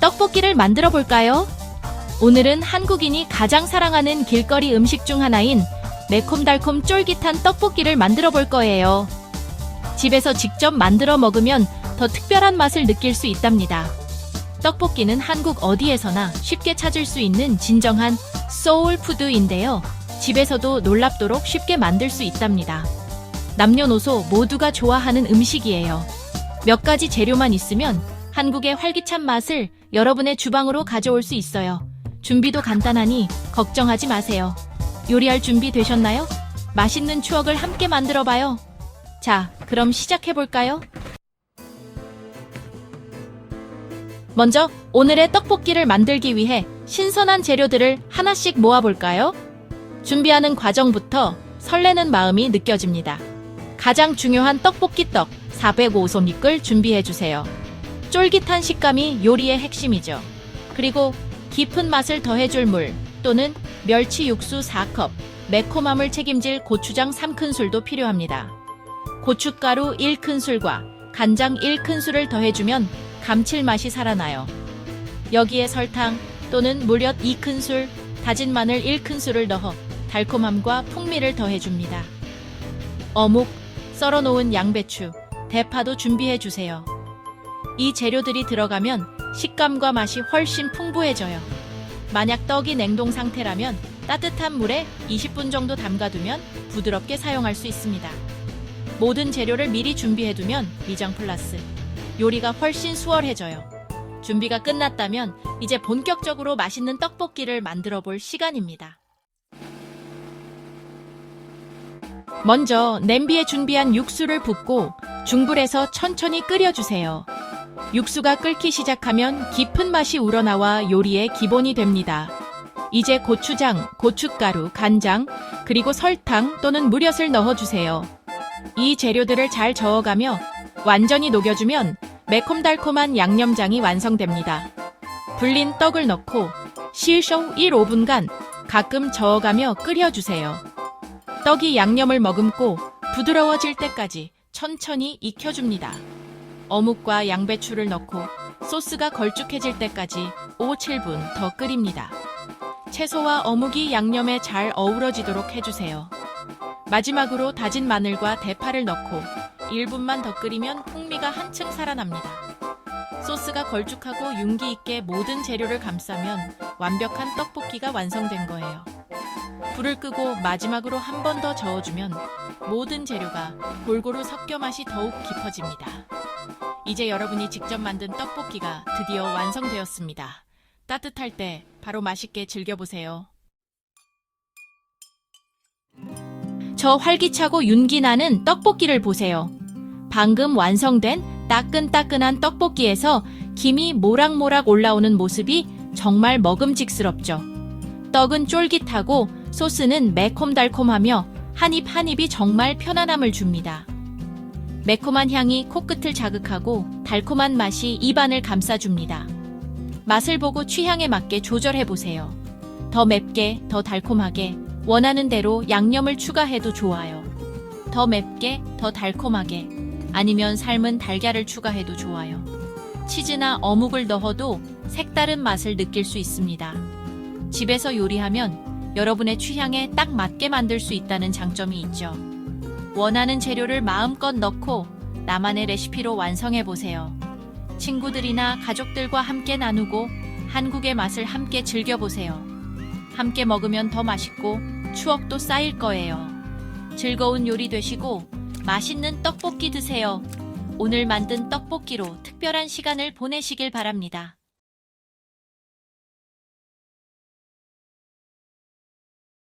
떡볶이를 만들어 볼까요? 오늘은 한국인이 가장 사랑하는 길거리 음식 중 하나인 매콤달콤 쫄깃한 떡볶이를 만들어 볼 거예요. 집에서 직접 만들어 먹으면 더 특별한 맛을 느낄 수 있답니다. 떡볶이는 한국 어디에서나 쉽게 찾을 수 있는 진정한 소울푸드인데요. 집에서도 놀랍도록 쉽게 만들 수 있답니다. 남녀노소 모두가 좋아하는 음식이에요. 몇 가지 재료만 있으면 한국의 활기찬 맛을 여러분의 주방으로 가져올 수 있어요. 준비도 간단하니 걱정하지 마세요. 요리할 준비 되셨나요? 맛있는 추억을 함께 만들어 봐요. 자, 그럼 시작해 볼까요? 먼저 오늘의 떡볶이를 만들기 위해 신선한 재료들을 하나씩 모아 볼까요? 준비하는 과정부터 설레는 마음이 느껴집니다. 가장 중요한 떡볶이 떡 405손익을 준비해 주세요. 쫄깃한 식감이 요리의 핵심이죠. 그리고 깊은 맛을 더해줄 물 또는 멸치 육수 4컵, 매콤함을 책임질 고추장 3큰술도 필요합니다. 고춧가루 1큰술과 간장 1큰술을 더해주면 감칠맛이 살아나요. 여기에 설탕 또는 무엿 2큰술, 다진 마늘 1큰술을 넣어 달콤함과 풍미를 더해줍니다. 어묵, 썰어놓은 양배추, 대파도 준비해주세요. 이 재료들이 들어가면 식감과 맛이 훨씬 풍부해져요. 만약 떡이 냉동 상태라면 따뜻한 물에 20분 정도 담가두면 부드럽게 사용할 수 있습니다. 모든 재료를 미리 준비해두면 미장 플러스 요리가 훨씬 수월해져요. 준비가 끝났다면 이제 본격적으로 맛있는 떡볶이를 만들어 볼 시간입니다. 먼저 냄비에 준비한 육수를 붓고 중불에서 천천히 끓여주세요. 육수가 끓기 시작하면 깊은 맛이 우러나와 요리의 기본이 됩니다. 이제 고추장, 고춧가루, 간장, 그리고 설탕 또는 무엿을 넣어주세요. 이 재료들을 잘 저어가며 완전히 녹여주면 매콤달콤한 양념장이 완성됩니다. 불린 떡을 넣고 실쇼 1, 5분간 가끔 저어가며 끓여주세요. 떡이 양념을 머금고 부드러워질 때까지 천천히 익혀줍니다. 어묵과 양배추를 넣고 소스가 걸쭉해질 때까지 5, 7분 더 끓입니다. 채소와 어묵이 양념에 잘 어우러지도록 해주세요. 마지막으로 다진 마늘과 대파를 넣고 1분만 더 끓이면 풍미가 한층 살아납니다. 소스가 걸쭉하고 윤기 있게 모든 재료를 감싸면 완벽한 떡볶이가 완성된 거예요. 불을 끄고 마지막으로 한 번 더 저어주면 모든 재료가 골고루 섞여 맛이 더욱 깊어집니다. 이제 여러분이 직접 만든 떡볶이가 드디어 완성되었습니다. 따뜻할 때 바로 맛있게 즐겨보세요. 저 활기차고 윤기 나는 떡볶이를 보세요. 방금 완성된 따끈따끈한 떡볶이에서 김이 모락모락 올라오는 모습이 정말 먹음직스럽죠. 떡은 쫄깃하고 소스는 매콤달콤하며 한입 한 입이 정말 편안함을 줍니다. 매콤한 향이 코끝을 자극하고 달콤한 맛이 입안을 감싸줍니다. 맛을 보고 취향에 맞게 조절해 보세요. 더 맵게, 더 달콤하게, 원하는 대로 양념을 추가해도 좋아요. 더 맵게, 더 달콤하게, 아니면 삶은 달걀을 추가해도 좋아요. 치즈나 어묵을 넣어도 색다른 맛을 느낄 수 있습니다. 집에서 요리하면 여러분의 취향에 딱 맞게 만들 수 있다는 장점이 있죠. 원하는 재료를 마음껏 넣고 나만의 레시피로 완성해 보세요. 친구들이나 가족들과 함께 나누고 한국의 맛을 함께 즐겨보세요. 함께 먹으면 더 맛있고 추억도 쌓일 거예요. 즐거운 요리 되시고 맛있는 떡볶이 드세요. 오늘 만든 떡볶이로 특별한 시간을 보내시길 바랍니다.